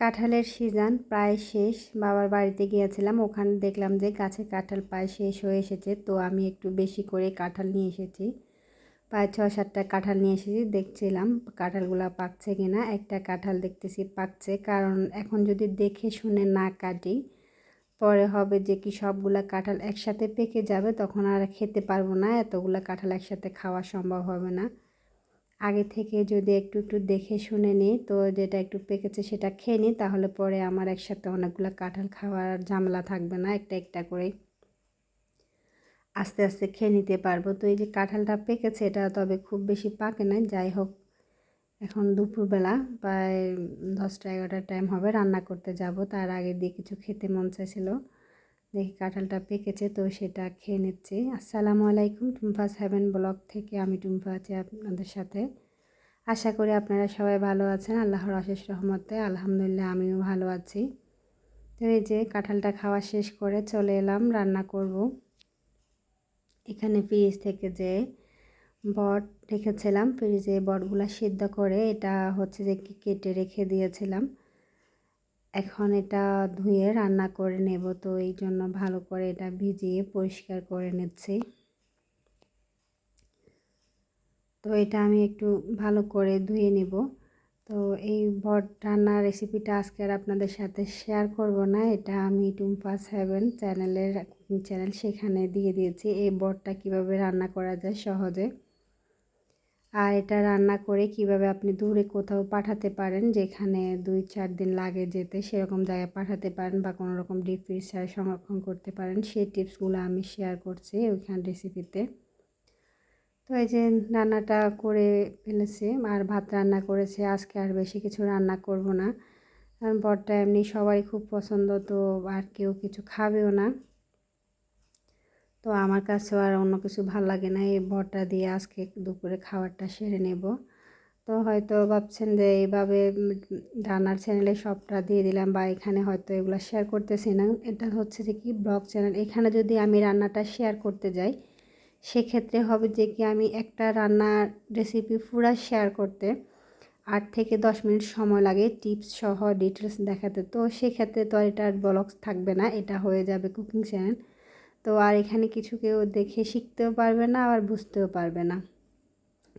কাঁঠালের সিজন প্রায় শেষ, বাবার বাড়িতে গিয়েছিলাম, ওখানে দেখলাম যে গাছের কাঁঠাল প্রায় শেষ হয়ে এসেছে, তো আমি একটু বেশি করে কাঁঠাল নিয়ে এসেছি। প্রায় ছ সাতটা কাঁঠাল নিয়ে এসেছি, দেখছিলাম কাঁঠালগুলো পাকছে কিনা, একটা কাঁঠাল দেখতেছি পাকছে, কারণ এখন যদি দেখে শুনে না কাটি, পরে হবে যে কি সবগুলা কাঁঠাল একসাথে পেকে যাবে, তখন আর খেতে পারব না, এতগুলো কাঁঠাল একসাথে খাওয়া সম্ভব হবে না। আগে থেকে যদি একটু একটু দেখে শুনে নিই, তো যেটা একটু পেকেছে সেটা খেয়ে নিই, তাহলে পরে আমার একসাথে অনেকগুলো কাঁঠাল খাওয়ার ঝামেলা থাকবে না, একটা একটা করে আস্তে আস্তে খেয়ে নিতে পারব। তো এই যে কাঁঠালটা পেকেছে, এটা তবে খুব বেশি পাকে না যাই হোক। এখন দুপুরবেলা, প্রায় দশটা, এগারোটার টাইম হবে, রান্না করতে যাব। তার আগে দিয়ে কিছু খেতে মন চাইছিল। দেখি কাঁঠালটা পেকেছে তো সেটা খেয়ে নিচ্ছি। আসসালামু আলাইকুম টুম্পাস হ্যাভেন ব্লগ থেকে আমি টুম্পা আছি আপনাদের সাথে। আশা করি আপনারা সবাই ভালো আছেন, আল্লাহর অশেষ রহমতে। আলহামদুলিল্লাহ আমিও ভালো আছি। তো এই যে কাঁঠালটা খাওয়া শেষ করে চলে এলাম, রান্না করব। এখানে ফ্রিজ থেকে যে বট রেখেছিলাম, ফ্রিজে বটগুলো সিদ্ধ করে এটা হচ্ছে যে কেটে রেখে দিয়েছিলাম। এখন এটা ধুয়ে রান্না করে নেব, তো এই জন্য ভালো করে এটা ভিজিয়ে পরিষ্কার করে নিচ্ছি। তো এটা আমি একটু ভালো করে ধুয়ে নেব। তো এই বট রান্নার রেসিপিটা আজকে আর আপনাদের সাথে শেয়ার করব না, এটা আমি টুম্পা সেভেন চ্যানেলের কুকিং চ্যানেল সেখানে দিয়ে দিয়েছি। এই বটটা কীভাবে রান্না করা যায় সহজে। আর এটা রান্না করে কীভাবে আপনি দূরে কোথাও পাঠাতে পারেন, যেখানে দুই চার দিন লাগে যেতে, সেরকম জায়গায় পাঠাতে পারেন বা কোনো রকম ডিপ ফ্রিজারে সংরক্ষণ করতে পারেন, সেই টিপসগুলো আমি শেয়ার করছি ওইখান রেসিপিতে তো এই যে রান্নাটা করে ফেলেছি, আর ভাত রান্না করেছে, আজকে আর বেশি কিছু রান্না করব না। কারণ বরটা এমনি সবাই খুব পছন্দ, তো আর কেউ কিছু খাবেও না। তো আমার কাছেও আর অন্য কিছু ভালো লাগে না। এই বরটা দিয়ে আজকে দুপুরে খাবারটা সেরে নেব। তো হয়তো ভাবছেন যে এইভাবে রান্নার চ্যানেলে সবটা দিয়ে দিলাম বা এখানে হয়তো এগুলো শেয়ার করতেছি না। এটা হচ্ছে যে কি ব্লগ চ্যানেল এখানে যদি আমি রান্নাটা শেয়ার করতে যাই, সেক্ষেত্রে হবে যে কি আমি একটা রান্নার রেসিপি পুরা শেয়ার করতে আট থেকে দশ মিনিট সময় লাগে টিপস সহ ডিটেলস দেখাতে। তো সেক্ষেত্রে তো আর এটা ব্লগস থাকবে না। এটা হয়ে যাবে কুকিং চ্যানেল তো আর এখানে কিছু কেউ দেখে শিখতেও পারবে না, আবার বুঝতেও পারবে না।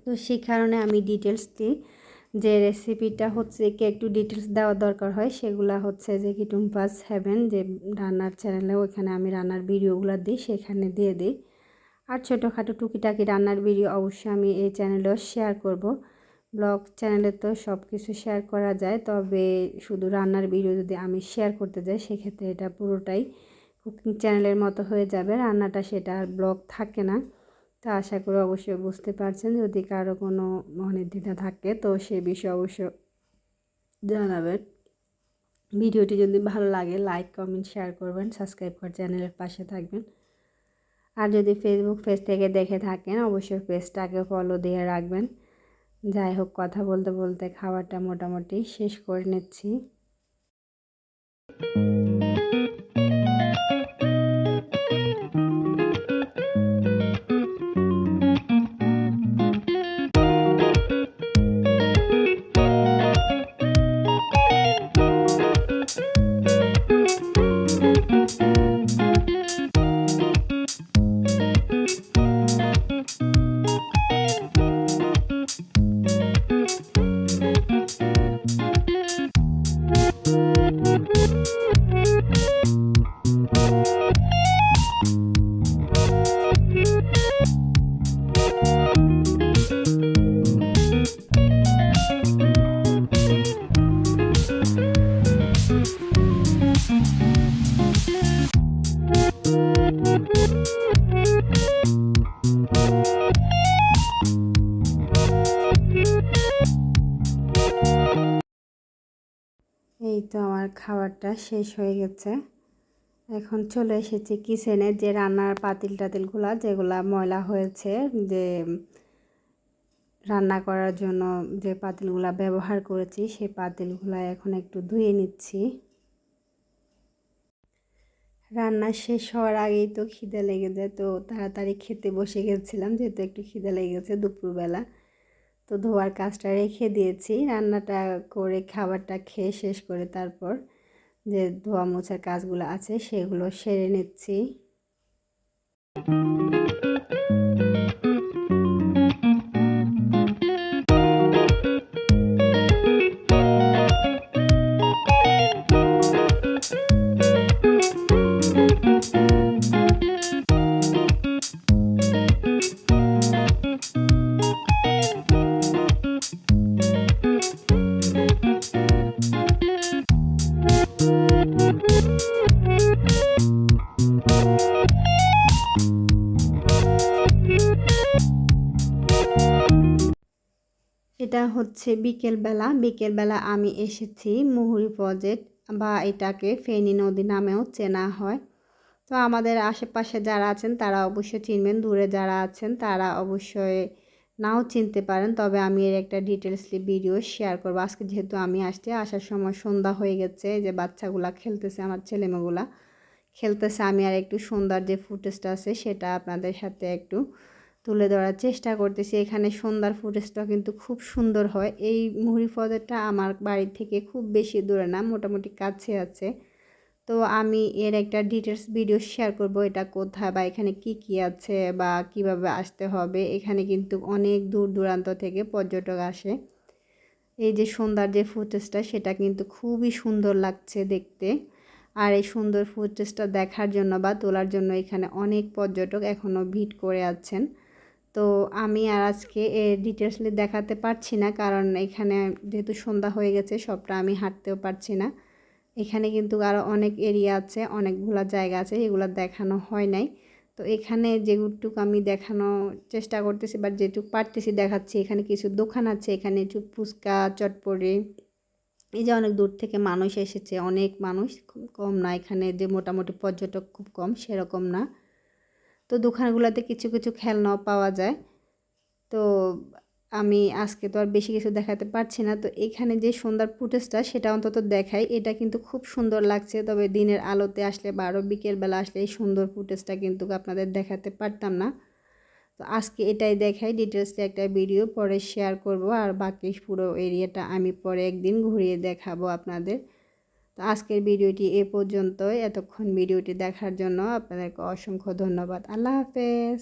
তো সেই কারণে আমি ডিটেলস দিই, যে রেসিপিটা হচ্ছে কি একটু ডিটেলস দেওয়া দরকার হয়, সেগুলো হচ্ছে যে কি টুম্পাস হ্যাভেন যে রান্নার চ্যানেলে ওইখানে আমি রান্নার ভিডিওগুলো দিই, সেখানে দিয়ে দিই। আর ছোটোখাটো টুকিটাকি রান্নার ভিডিও অবশ্যই আমি এই চ্যানেলেও শেয়ার করব। ব্লগ চ্যানেলে তো সব কিছু শেয়ার করা যায়, তবে শুধু রান্নার ভিডিও যদি আমি শেয়ার করতে যাই, সেক্ষেত্রে এটা পুরোটাই কুকিং চ্যানেলের মতো হয়ে যাবে। রান্নাটা সেটা আর ব্লগ থাকে না। তো আশা করি অবশ্যই বুঝতে পারছেন। যদি কারও কোনো মনের দ্বিধা থাকে, তো সে বিষয়ে অবশ্য জানাবেন। ভিডিওটি যদি ভালো লাগে, লাইক, কমেন্ট, শেয়ার করবেন। সাবস্ক্রাইব করে চ্যানেলের পাশে থাকবেন। আর যদি ফেসবুক পেজ থেকে দেখে থাকেন, অবশ্যই পেজটাকে ফলো দিয়ে রাখবেন। যাই হোক, কথা বলতে বলতে খাবারটা মোটামুটি শেষ করে নিচ্ছি। আমার খাবারটা শেষ হয়ে গেছে। এখন চলে এসেছি কিচেনে যে রান্নার পাতিল টাতিলগুলো, যেগুলা ময়লা হয়েছে, যে রান্না করার জন্য যে পাতিলগুলা ব্যবহার করেছি, সেই পাতিলগুলা এখন একটু ধুয়ে নিচ্ছি। রান্না শেষ হওয়ার আগেই তো খিদে লেগে যায়, তো তাড়াতাড়ি খেতে বসে গেছিলাম, যেহেতু একটু খিদে লেগেছে দুপুরবেলা। তো ধোয়ার কাজটা রেখে দিয়েছি। রান্নাটা করে খাবারটা খেয়ে শেষ করে তারপর যে ধোয়া মোছার কাজগুলো আছে সেগুলো সেরে নিচ্ছি। হচ্ছে বিকেলবেলা। বিকেলবেলা আমি এসেছি মুহুরি প্রজেক্ট বা এটাকে ফেনী নদী নামেও চেনা হয়। তো আমাদের আশেপাশে যারা আছেন তারা অবশ্যই চিনবেন। দূরে যারা আছেন তারা অবশ্যই নাও চিনতে পারেন। তবে আমি এর একটা ডিটেলসলি ভিডিও শেয়ার করব। আজকে যেহেতু আমি আসছি, আসার সময় সন্ধ্যা হয়ে গেছে। যে বাচ্চাগুলা খেলতেছে, আমার ছেলেমেয়েগুলা খেলতেছে। আমি আর একটু সুন্দর যে ফুটেজটা আছে সেটা আপনাদের সাথে একটু তুলে ধরার চেষ্টা করতেছি। এখানে সন্ধ্যার ফুটেজটা কিন্তু খুব সুন্দর হয়। এই মুহুরি ফজরটা আমার বাড়ি থেকে খুব বেশি দূরে না, মোটামুটি কাছে আছে। তো আমি এর একটা ডিটেলস ভিডিও শেয়ার করব, এটা কোথায় বা এখানে কি কি আছে বা কীভাবে আসতে হবে। এখানে কিন্তু অনেক দূর দূরান্ত থেকে পর্যটক আসে। এই যে সন্ধ্যার যে ফুটেজটা সেটা কিন্তু খুবই সুন্দর লাগছে দেখতে। আর এই সুন্দর ফুটেজটা দেখার জন্য বা তোলার জন্য এখানে অনেক পর্যটক এখনও ভিড় করে আছেন। তো আমি আর আজকে ডিটেলসলি দেখাতে পারছি না, কারণ এখানে যেহেতু সন্ধ্যা হয়ে গেছে, সবটা আমি হাঁটতেও পারছি না। এখানে কিন্তু আরও অনেক এরিয়া আছে, অনেকগুলো জায়গা আছে, এগুলো দেখানো হয় নাই। তো এখানে যেটুকু আমি দেখানো চেষ্টা করতেছি বা যেটুকু পারতেছি দেখাচ্ছি, এখানে কিছু দোকান আছে, এখানে একটু ফুচকা চটপড়ি এই যে অনেক দূর থেকে মানুষ এসেছে, অনেক মানুষ কম না, এখানে যে মোটামুটি পর্যটক খুব কম, সেরকম না। তো দোকানগুলোতে কিছু কিছু খেলনাও পাওয়া যায়। তো আমি আজকে তো আর বেশি কিছু দেখাতে পারছি না। তো এখানে যে সুন্দর ফুটেজটা, সেটা অন্তত দেখাই। এটা কিন্তু খুব সুন্দর লাগছে। তবে দিনের আলোতে আসলে বা আরও বিকেলবেলা আসলে এই সুন্দর ফুটেজটা কিন্তু আপনাদের দেখাতে পারতাম না। তো আজকে এটাই দেখাই। ডিটেলসে একটা ভিডিও পরে শেয়ার করব। আর বাকি পুরো এরিয়াটা আমি পরে একদিন ঘুরিয়ে দেখাবো আপনাদের। তো আজকের ভিডিওটি এ পর্যন্তই। এতক্ষণ ভিডিওটি দেখার জন্য আপনাদেরকে অসংখ্য ধন্যবাদ। আল্লাহ হাফেজ।